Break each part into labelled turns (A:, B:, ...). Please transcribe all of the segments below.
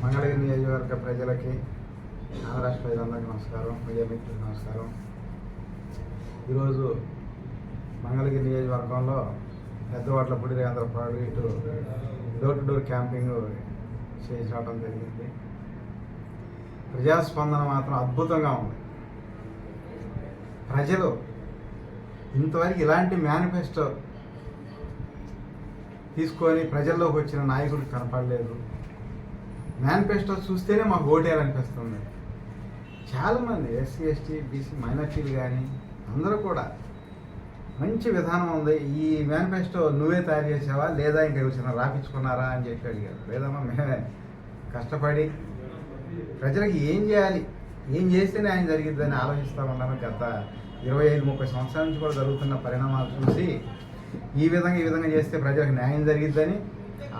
A: మంగళగిరి నియోజకవర్గ ప్రజలకి ఆంధ్ర రాష్ట్ర ప్రజలందరికీ నమస్కారం మీడియా మిత్రులకు నమస్కారం. ఈరోజు మంగళగిరి నియోజకవర్గంలో పెద్దవాట్ల పుడి రేంద్ర ఇటు డోర్ టు డోర్ క్యాంపింగ్ చేసి జరిగింది. ప్రజాస్పందన మాత్రం అద్భుతంగా ఉంది. ప్రజలు ఇంతవరకు ఇలాంటి మేనిఫెస్టో తీసుకొని ప్రజల్లోకి వచ్చిన నాయకుడు కనపడలేదు. మేనిఫెస్టో చూస్తేనే మాకు ఓటేయాలనిపిస్తుంది. చాలామంది ఎస్సీ ఎస్టీ బీసీ మైనార్టీలు కానీ అందరూ కూడా మంచి విధానం ఉంది. ఈ మేనిఫెస్టో నువ్వే తయారు చేసావా? లేదా ఇంకా వచ్చిన రాపించుకున్నారా అని చెప్పి అడిగారు. లేదమ్మా మేమే కష్టపడి ప్రజలకు ఏం చేయాలి? ఏం చేస్తేనే ఆయన జరిగిద్దని ఆలోచిస్తూ ఉన్నాను గత ఇరవై ఐదు ముప్పై సంవత్సరాల నుంచి కూడా జరుగుతున్న పరిణామాలు చూసి ఈ విధంగా ఈ విధంగా చేస్తే ప్రజలకు న్యాయం జరిగిద్దని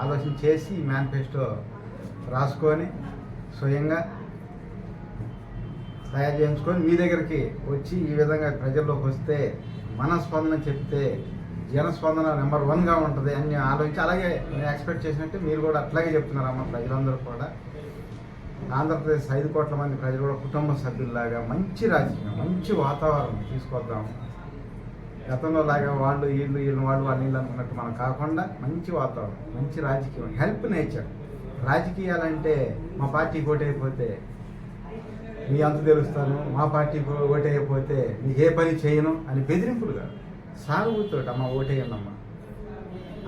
A: ఆలోచన చేసి ఈ మేనిఫెస్టో రాసుకొని స్వయంగా తయారు చేయించుకొని మీ దగ్గరికి వచ్చి ఈ విధంగా ప్రజల్లోకి వస్తే మన స్పందన చెప్తే జనస్పందన నెంబర్ వన్గా ఉంటుంది అని ఆలోచించి అలాగే నేను ఎక్స్పెక్ట్ చేసినట్టు మీరు కూడా అట్లాగే చెప్తున్నారమ్మ ప్రజలందరూ కూడా. ఆంధ్రప్రదేశ్ ఐదు కోట్ల మంది ప్రజలు కూడా కుటుంబ సభ్యుల్లాగా మంచి రాజకీయం మంచి వాతావరణం తీసుకొద్దాం. గతంలో లాగా వాళ్ళు వీళ్ళు వీళ్ళు వాళ్ళు వాళ్ళు వీళ్ళు అనుకున్నట్టు మనం కాకుండా మంచి వాతావరణం మంచి రాజకీయం హెల్ప్ నేచర్. రాజకీయాలంటే మా పార్టీకి ఓటైపోతే మీ అంత తెలుస్తాను మా పార్టీకి ఓటైపోతే నీకు ఏ పని చేయను అని బెదిరింపులుగా సాగుతోటి అమ్మ ఓటేయండి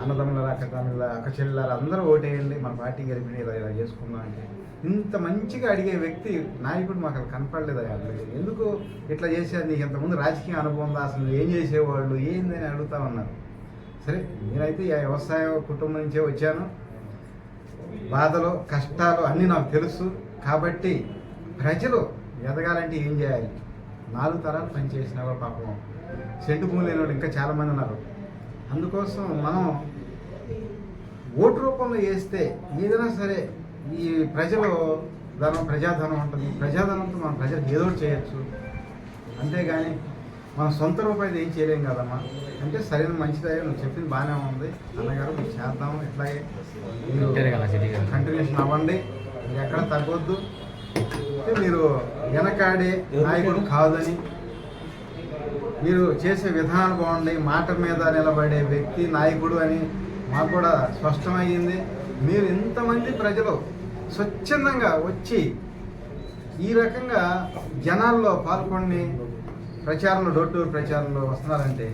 A: అన్నదమ్ముల అక్క తమ్ముళ్ళ అక్క చెల్లెలారు అందరూ ఓటేయండి మన పార్టీ గెలిపిన ఇలా ఇలా చేసుకుందాం అంటే. ఇంత మంచిగా అడిగే వ్యక్తి నాయకుడు మాకు అలా కనపడలేదు అసలు ఎందుకు ఇట్లా చేశారు? నీకు ఇంతకుముందు రాజకీయ అనుభవం అసలు ఏం చేసేవాళ్ళు? ఏందని అడుగుతా ఉన్నారు. సరే నేనైతే వ్యవసాయ కుటుంబం నుంచే వచ్చాను. బాధలు కష్టాలు అన్నీ నాకు తెలుసు. కాబట్టి ప్రజలు ఎదగాలంటే ఏం చేయాలి? నాలుగు తరాలు పనిచేసిన వాళ్ళు పాపం. సెంటు భూమి లేని వాళ్ళు ఇంకా చాలామంది ఉన్నారు. అందుకోసం మనం ఓటు రూపంలో వేస్తే ఏదైనా సరే ఈ ప్రజలు ధనం ప్రజాధనం ఉంటుంది. ప్రజాధనంతో మనం ప్రజలకు ఏదో చేయొచ్చు. అంతేగాని మన సొంత రూపాయలు ఏం చేయలేం కదమ్మా. అంటే సరైన మంచిదే నువ్వు చెప్పింది బాగానే ఉంది. అన్నగారు మీరు చేద్దాం ఇట్లాగే మీరు కంటిన్యూషన్ అవ్వండి. మీరు ఎక్కడ తగ్గొద్దు. అంటే మీరు వెనకాడే నాయకుడు కాదని మీరు చేసే విధానాలు బాగుండి మాట మీద నిలబడే వ్యక్తి నాయకుడు అని మాకు కూడా స్పష్టమయ్యింది మీరు ఇంతమంది ప్రజలు స్వచ్ఛందంగా వచ్చి ఈ రకంగా జనాల్లో పాల్గొని ప్రచారంలో డోర్ టు డోర్ ప్రచారంలో వస్తున్నారంటే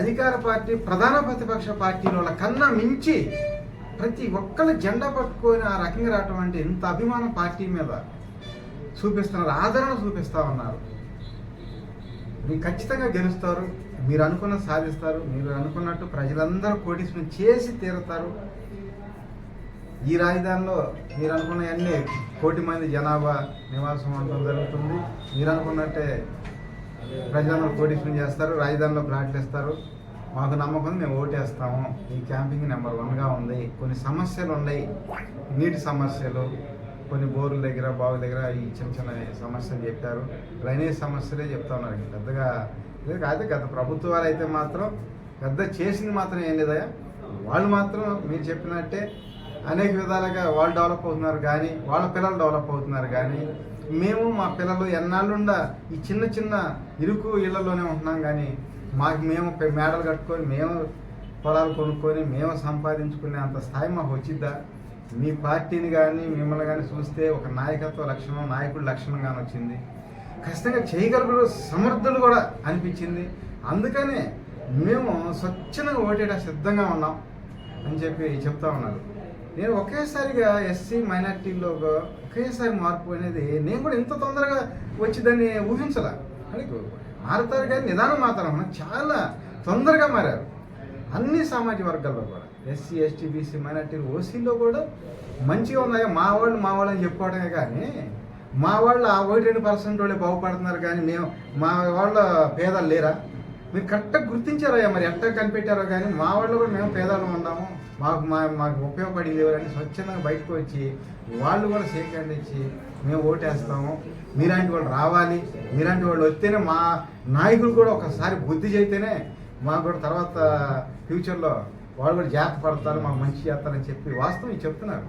A: అధికార పార్టీ ప్రధాన ప్రతిపక్ష పార్టీల కన్నా మించి ప్రతి ఒక్కరు జెండా పట్టుకొని ఆ రకంగా రావటం అంటే ఇంత అభిమానం పార్టీ మీద చూపిస్తున్నారు ఆదరణ చూపిస్తా ఉన్నారు. మీరు ఖచ్చితంగా గెలుస్తారు మీరు అనుకున్న సాధిస్తారు మీరు అనుకున్నట్టు ప్రజలందరూ కోటీశ్వరం చేసి తీరుతారు. ఈ రాజధానిలో మీరు అనుకున్నవన్నీ కోటి మంది జనాభా నివాసం ఉండడం జరుగుతుంది. మీరు అనుకున్నట్టే ప్రజలను కోటీశ్వరం చేస్తారు రాజధానిలో ప్లాట్లు ఇస్తారు మాకు నమ్మకం మేము ఓటేస్తాము. ఈ క్యాంపింగ్ నెంబర్ వన్గా ఉంది. కొన్ని సమస్యలు ఉన్నాయి. నీటి సమస్యలు కొన్ని బోర్ల దగ్గర బావుల దగ్గర ఈ చిన్న చిన్న సమస్యలు చెప్పారు. డ్రైనేజ్ సమస్యలే చెప్తా ఉన్నారు. పెద్దగా ఇది కాదు గత ప్రభుత్వాలు అయితే మాత్రం పెద్ద చేసింది మాత్రం ఏం లేదయ్యా. వాళ్ళు మాత్రం మీరు చెప్పినట్టే అనేక విధాలుగా వాళ్ళు డెవలప్ అవుతున్నారు కానీ వాళ్ళ పిల్లలు డెవలప్ అవుతున్నారు కానీ మేము మా పిల్లలు ఎన్నాళ్ళుండా ఈ చిన్న చిన్న ఇరుకు ఇళ్ళలోనే ఉంటున్నాం కానీ మాకు మేము మేడలు కట్టుకొని మేము పొలాలు కొనుక్కొని మేము సంపాదించుకునే అంత స్థాయి మాకు వచ్చిద్దా? మీ పార్టీని కానీ మిమ్మల్ని కానీ చూస్తే ఒక నాయకత్వ లక్షణం నాయకుడి లక్షణం కానీ వచ్చింది. ఖచ్చితంగా చేయగలుగుడు సమర్థులు కూడా అనిపించింది. అందుకనే మేము స్వచ్ఛంగా ఓటేట సిద్ధంగా ఉన్నాం అని చెప్పి చెప్తా ఉన్నారు. నేను ఒకేసారిగా ఎస్సీ మైనార్టీలో ఒకేసారి మార్పు అనేది నేను కూడా ఇంత తొందరగా వచ్చిందని ఊహించలే. అని మారుతారు కానీ నిదానం మాత్రం చాలా తొందరగా మారారు. అన్ని సామాజిక వర్గాల్లో కూడా. ఎస్సీ ఎస్టీ బీసీ మైనార్టీలు ఓసీలో కూడా మంచిగా ఉన్నాయా? మా వాళ్ళు మా వాళ్ళు అని చెప్పుకోవడమే కానీ మా వాళ్ళు ఆ ఒకటి రెండు పర్సెంట్ వాళ్ళే బాగుపడుతున్నారు కానీ మేము మా వాళ్ళ పేదలు లేరా? మీరు కరెక్ట్గా గుర్తించారయ్యా మరి ఎట్లా కనిపెట్టారో కానీ మా వాళ్ళు కూడా మేము పేదాలు ఉన్నాము. మాకు మా మాకు ఉపయోగపడింది ఎవరని స్వచ్ఛందంగా బయటకు వచ్చి వాళ్ళు కూడా సేకరణ ఇచ్చి మేము ఓటేస్తాము. మీలాంటి వాళ్ళు రావాలి. మీలాంటి వాళ్ళు వస్తేనే మా నాయకులు కూడా ఒకసారి బుద్ధి చేస్తేనే మాకు కూడా తర్వాత ఫ్యూచర్లో వాళ్ళు కూడా జాగ్రత్త పడతారు మాకు మంచి చేస్తారని చెప్పి వాస్తవం ఇది చెప్తున్నారు.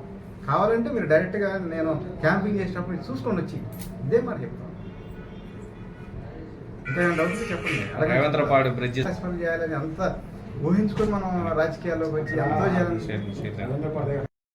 A: కావాలంటే మీరు డైరెక్ట్గా నేను క్యాంపింగ్ చేసేటప్పుడు చూసుకొని వచ్చి ఇదే మరి చెప్తాను. ఏమైనా డౌట్ ఉంటే చెప్పండి.
B: రేవంతరపాడు బ్రిడ్జ్
A: సస్పెండ్ చేయాలని అంత ఊహించుకొని మనం రాజకీయాల్లోకి వచ్చి ఎంతో చేయాలని.